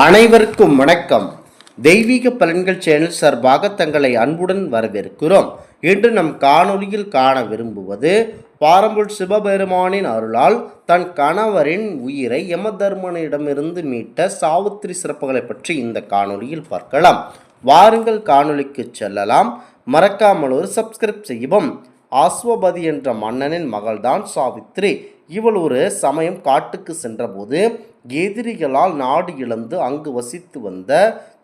அனைவருக்கும் வணக்கம். தெய்வீக பலன்கள் சேனல் சார்பாக தங்களை அன்புடன் வரவேற்கிறோம். இன்று நம் காணொலியில் காண விரும்புவது பாரம்பூர் சிவபெருமானின் அருளால் தன் கணவரின் உயிரை யமதர்மனிடமிருந்து மீட்ட சாவித்திரி சிறப்புகளை பற்றி இந்த காணொலியில் பார்க்கலாம். வாருங்கள் காணொலிக்கு செல்லலாம். மறக்காமல் ஒரு சப்ஸ்கிரைப் செய்யவும் ஆஸ்வபதி என்ற மன்னனின் மகள்தான் சாவித்ரி. இவள் ஒரு சமயம் காட்டுக்கு சென்றபோது எதிரிகளால் நாடு இழந்து அங்கு வசித்து வந்த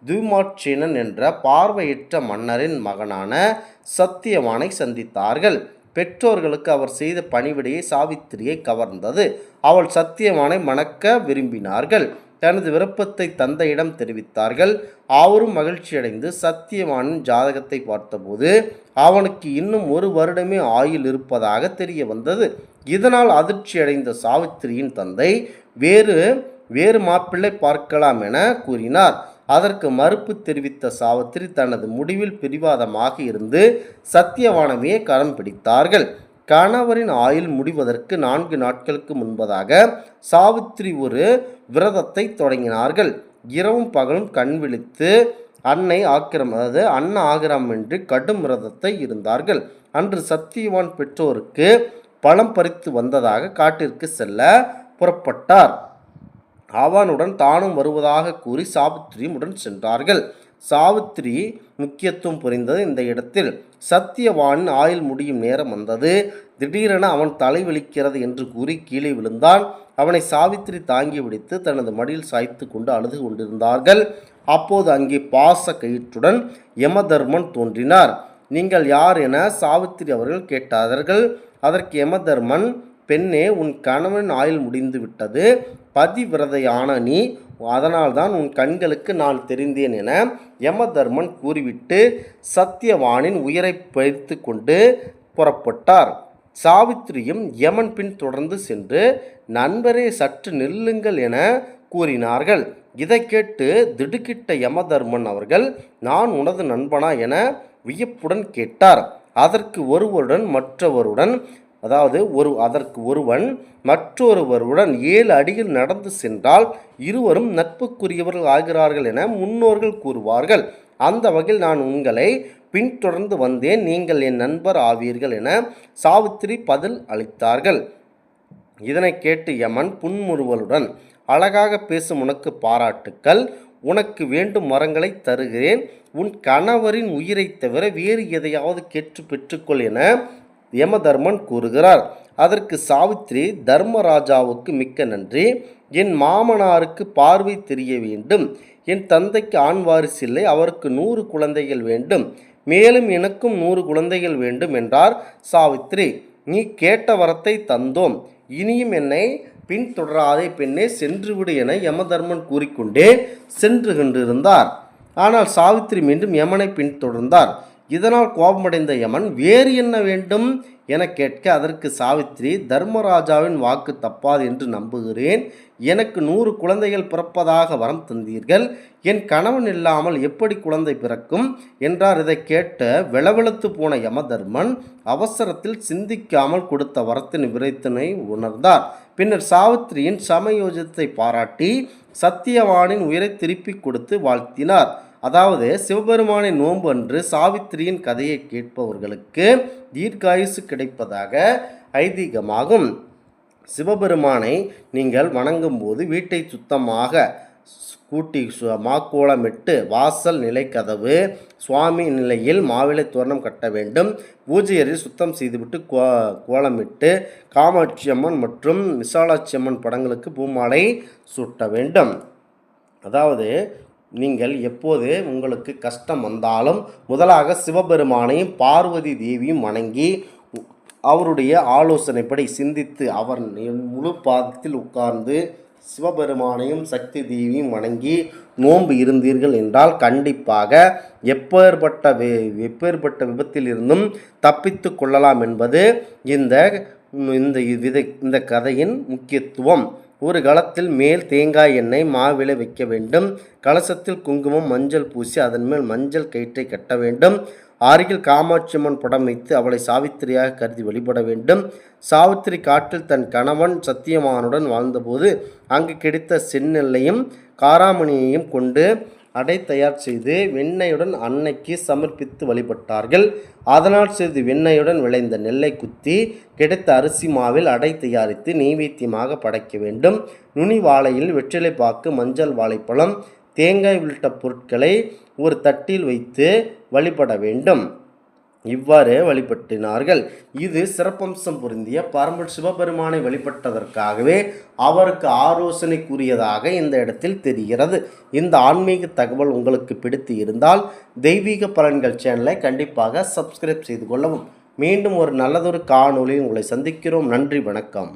துமாட்சேனன் என்ற பார்வையற்ற மன்னரின் மகனான சத்தியவானை சந்தித்தார்கள். பெற்றோர்களுக்கு அவர் செய்த பணிவிடையை சாவித்திரியை கவர்ந்தது. அவள் சத்தியவானை மணக்க விரும்பினார்கள். தனது விருப்பத்தை தந்தையிடம் தெரிவித்தார்கள். அவரும் மகிழ்ச்சியடைந்து சத்தியவானின் ஜாதகத்தை பார்த்தபோது அவனுக்கு இன்னும் ஒரு வருடமே ஆயுள் இருப்பதாக தெரிய வந்தது. இதனால் அதிர்ச்சியடைந்த சாவித்திரியின் தந்தை வேறு வேறு மாப்பிள்ளை பார்க்கலாம் என கூறினார். அதற்கு மறுப்பு தெரிவித்த சாவித்திரி தனது முடிவில் பிடிவாதமாக இருந்து சத்தியவானவையே கரம் பிடித்தார்கள். கணவரின் ஆயுள் முடிவதற்கு நான்கு நாட்களுக்கு முன்பதாக சாவித்திரி ஒரு விரதத்தை தொடங்கினார்கள். இரவும் பகலும் கண் விழித்து அன்னை ஆக்கிரம் அதாவது அன்ன என்று கடும் விரதத்தை இருந்தார்கள். அன்று சத்தியவான் பெற்றோருக்கு பழம் பறித்து வந்ததாக காட்டிற்கு செல்ல புறப்பட்டார். அவனுடன் தானும் வருவதாக கூறி சாவித்திரியும் உடன் சென்றார்கள். சாவித்திரி முக்கியத்துவம் புரிந்தது இந்த இடத்தில். சத்தியவானின் ஆயுள் முடியும் நேரம் வந்தது. திடீரென அவன் தலைவலிக்கிறது என்று கூறி கீழே விழுந்தான். அவனை சாவித்திரி தாங்கி பிடித்து தனது மடியில் சாய்த்து கொண்டு அழுது கொண்டிருந்தார்கள். அப்போது அங்கே பாச கயிற்றுடன் யமதர்மன் தோன்றினார். நீங்கள் யார் என சாவித்திரி அவர்கள் கேட்டார்கள். அதற்கு யமதர்மன் பெண்ணே உன் கணவன் ஆயுள் முடிந்து விட்டது. பதிவிரதையான நீ அதனால்தான் உன் கண்களுக்கு நான் தெரிந்தேன் என யமதர்மன் கூறிவிட்டு சத்தியவானின் உயிரை பறித்து கொண்டு புறப்பட்டார். சாவித்திரியும் யமன் பின் தொடர்ந்து சென்று நண்பரே சற்று நில்லுங்கள் என கூறினார்கள். இதை கேட்டு திடுக்கிட்ட யமதர்மன் அவர்கள் நான் உனது நண்பனா என வியப்புடன் கேட்டார். அதற்கு ஒருவருடன் மற்றவருடன் அதாவது ஒரு அதற்கு ஒருவன் மற்றொருவருடன் ஏழு அடியில் நடந்து சென்றால் இருவரும் நட்புக்குரியவர்கள் ஆகிறார்கள் என முன்னோர்கள் கூறுவார்கள். அந்த வகையில் நான் உங்களை பின்தொடர்ந்து வந்தேன். நீங்கள் என் நண்பர் ஆவீர்கள் என சாவித்திரி பதில் அளித்தார்கள். இதனை கேட்டு யமன் புன்முறுவலுடன் அழகாக பேசும் உனக்கு பாராட்டுக்கள். உனக்கு வேண்டும் மரங்களை தருகிறேன். உன் கணவரின் உயிரைத் தவிர வேறு எதையாவது கேட்டு பெற்றுக்கொள் என யமதர்மன் கூறுகிறார். அதற்கு சாவித்ரி தர்மராஜாவுக்கு மிக்க நன்றி. என் மாமனாருக்கு பார்வை தெரிய வேண்டும். என் தந்தைக்கு ஆண் வாரிசு இல்லை. அவருக்கு நூறு குழந்தைகள் வேண்டும். மேலும் எனக்கும் நூறு குழந்தைகள் வேண்டும் என்றார் சாவித்ரி நீ கேட்ட வரத்தை தந்தோம். இனியும் என்னை பின்தொடராதே பெண்ணே. சென்றுவிடு என யமதர்மன் கூறிக்கொண்டே சென்று கொண்டிருந்தார் ஆனால் சாவித்திரி மீண்டும் யமனை பின்தொடர்ந்தார். இதனால் கோபமடைந்த யமன் வேறு என்ன வேண்டும்? என கேட்க அதற்கு சாவித்திரி தர்மராஜாவின் வாக்கு தப்பாது என்று நம்புகிறேன். எனக்கு நூறு குழந்தைகள் பிறப்பதாக வரம் தந்தீர்கள். என் கணவன் இல்லாமல் எப்படி குழந்தை பிறக்கும்? என்றார். இதை கேட்ட விளவெழுத்து போன யமதர்மன் அவசரத்தில் சிந்திக்காமல் கொடுத்த வரத்தின் விரைத்தினை உணர்ந்தார். பின்னர் சாவித்திரியின் சமயோஜத்தை பாராட்டி சத்தியவானின் உயிரை திருப்பிக் கொடுத்து வாழ்த்தினார். அதாவது சிவபெருமானின் நோன்பு அன்று சாவித்திரியின் கதையை கேட்பவர்களுக்கு தீர்க்காயுசு கிடைப்பதாக ஐதீகமாகும். சிவபெருமானை நீங்கள் வணங்கும்போது வீட்டை சுத்தமாக கூட்டி சு- மாக்கோலமிட்டு வாசல் நிலைக்கதவு சுவாமி நிலையில் மாவிலை தோரணம் கட்ட வேண்டும். பூஜை சுத்தம் செய்துவிட்டு கோ கோலமிட்டு காமாட்சி அம்மன் மற்றும் விசாலாட்சி அம்மன் படங்களுக்கு பூமாலை சூட்ட வேண்டும். அதாவது நீங்கள் எப்போது உங்களுக்கு கஷ்டம் வந்தாலும் முதலாக சிவபெருமானையும் பார்வதி தேவியும் வணங்கி அவருடைய ஆலோசனைப்படி சிந்தித்து அவர் முழு பாதத்தில் உட்கார்ந்து சிவபெருமானையும் சக்தி தேவியும் வணங்கி நோன்பு இருந்தீர்கள் என்றால் கண்டிப்பாக எப்பேற்பட்ட வி எப்பேற்பட்ட விபத்திலிருந்தும் தப்பித்து கொள்ளலாம் என்பது இந்த இந்த விதை இந்த கதையின் முக்கியத்துவம். ஒரு கலத்தில் மேல் தேங்காய் எண்ணெய் மாவிலை வைக்க வேண்டும். கலசத்தில் குங்குமம் மஞ்சள் பூசி அதன் மேல் மஞ்சள் கயிற்றை கட்ட வேண்டும். அருகில் காமாட்சியம்மன் படம் வைத்து அவளை சாவித்திரியாக கருதி வழிபட வேண்டும். சாவித்திரி காட்டில் தன் கணவன் சத்தியமானுடன் வாழ்ந்தபோது அங்கு கிடைத்த செந்நெல்லையும் காராமணியையும் கொண்டு அடை தயார் செய்து வெண்ணெயுடன் அன்னைக்கு சமர்ப்பித்து வழிபட்டார்கள். அதனால் சிறிது வெண்ணெயுடன் விளைந்த நெல்லை குத்தி கிடைத்த அரிசி மாவில் அடை தயாரித்து நெய்வேத்தியமாக படைக்க வேண்டும். நுனி வாழையில் வெற்றிலை பாக்கு மஞ்சள் வாழைப்பழம் தேங்காய் உள்ளிட்ட பொருட்களை ஒரு தட்டில் வைத்து வழிபட வேண்டும். இவ்வாறு வழிபட்டினார்கள். இது சிறப்பம்சம் பொருந்திய பரம்பல் சிவபெருமானை வழிபட்டதற்காகவே அவருக்கு ஆலோசனை கூறியதாக இந்த இடத்தில் தெரிகிறது. இந்த ஆன்மீக தகவல் உங்களுக்கு பிடித்து இருந்தால் தெய்வீக பலன்கள் சேனலை கண்டிப்பாக சப்ஸ்கிரைப் செய்து கொள்ளவும். மீண்டும் ஒரு நல்லதொரு காணொலி உங்களை சந்திக்கிறோம். நன்றி வணக்கம்.